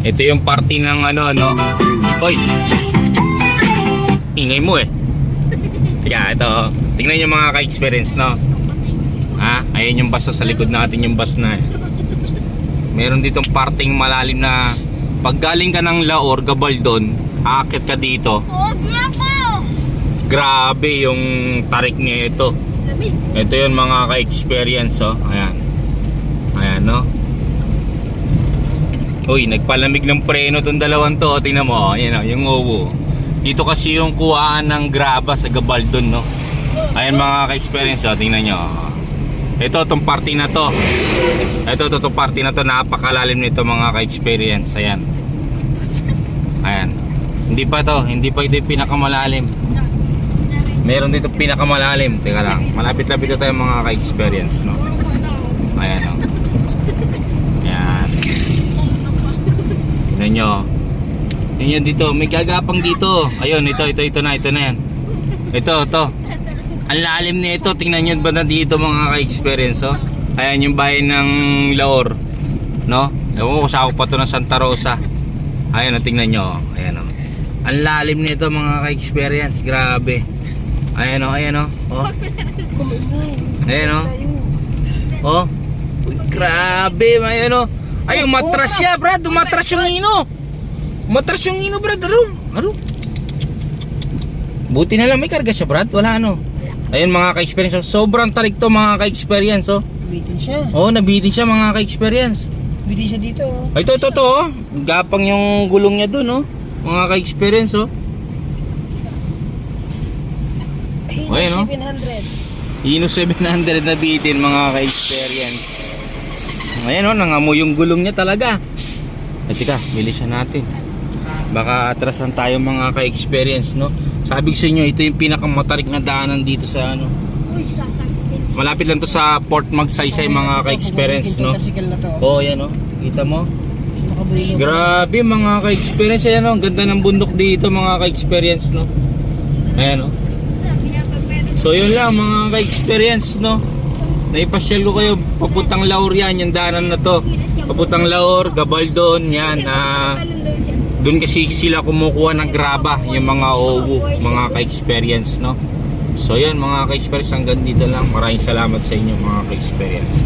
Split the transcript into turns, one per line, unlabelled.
Ito yung party ng ano, no? Oy! Ingay mo eh. Kaya ito, tingnan nyo mga ka-experience, no? Ha? Ayun yung bus sa likod natin yung bus na eh. Meron ditong parting malalim na pag galing ka ng Laor, Gabaldon, aakit ka dito.
Oh!
Grabe yung tarik niya ito. Ito yun mga ka-experience, oh. Ayan. Ayan, no? Uy, nagpalamig ng preno tong dalawang to. oh. Tingnan mo, oh. Ayan, oh, yung owo. Dito kasi yung kuhaan ng graba sa Gabaldon, no? Ayan mga ka-experience, oh. Tingnan nyo. oh. Ito, tong party na to. Ito, ito, tong party na to. Napakalalim nito mga ka-experience. Ayan. Ayan. Hindi pa to. Hindi pa ito yung pinakamalalim. Meron dito pinakamalalim. Teka lang. Malapit-lapit tayo mga ka-experience, no? Ayan, no? Ayan. Tignan nyo. Tignan nyo dito. May gagapang dito. Ayun, ito, ito, ito na, ito na yan. Ito, ito. Ang lalim nito. Tingnan nyo ba na dito mga ka-experience, oh? Ayan yung bahay ng Laor. No? Ewan ko, sako pa to ng Santa Rosa. Ayan, oh, tingnan nyo. oh. Ayan, oh. Ang lalim nito mga ka-experience. Grabe. Ayan, oh, ayan, oh. oh. Ayan, oh. Oh. Grabe, ayan, oh. Ay, umatras siya, brad. Umatras yung ino. Umatras yung ino, brad. Aro. Aro. Buti na lang may karga siya, brad. Wala, ano. Ayun, mga ka-experience. Sobrang tarik to, mga ka-experience, oh.
Bitin siya.
Oh, nabitin siya, mga ka-experience.
Bitin siya dito. oh.
Ay, ito, ito, ito, oh. Gapang yung gulong niya dun, oh. Mga ka-experience, oh.
Hino
Ayun, oh.
700.
Hino 700 na bitin, mga ka-experience. Ayan, oh. Nangamoy yung gulong niya talaga. Ay, tika, bilisan natin. Baka atrasan tayo mga ka-experience, no? Sabi ko sa inyo, ito yung pinakamatarik na daanan dito sa ano. Malapit lang to sa Port Magsaysay mga ka-experience, no?
To.
Oh, yan, oh. Kita mo? Grabe mga ka-experience Ayan o, ang ganda ng bundok dito mga ka-experience no Ayan o So yun lang mga ka-experience no Naipasyal ko kayo papuntang Laor yan Yung daanan na to. Papuntang Laor, Gabaldon yan na Doon kasi sila kumukuha ng graba Yung mga owu, mga ka-experience no? So yun mga ka-experience hanggang dito lang. Maraming salamat sa inyo mga ka-experience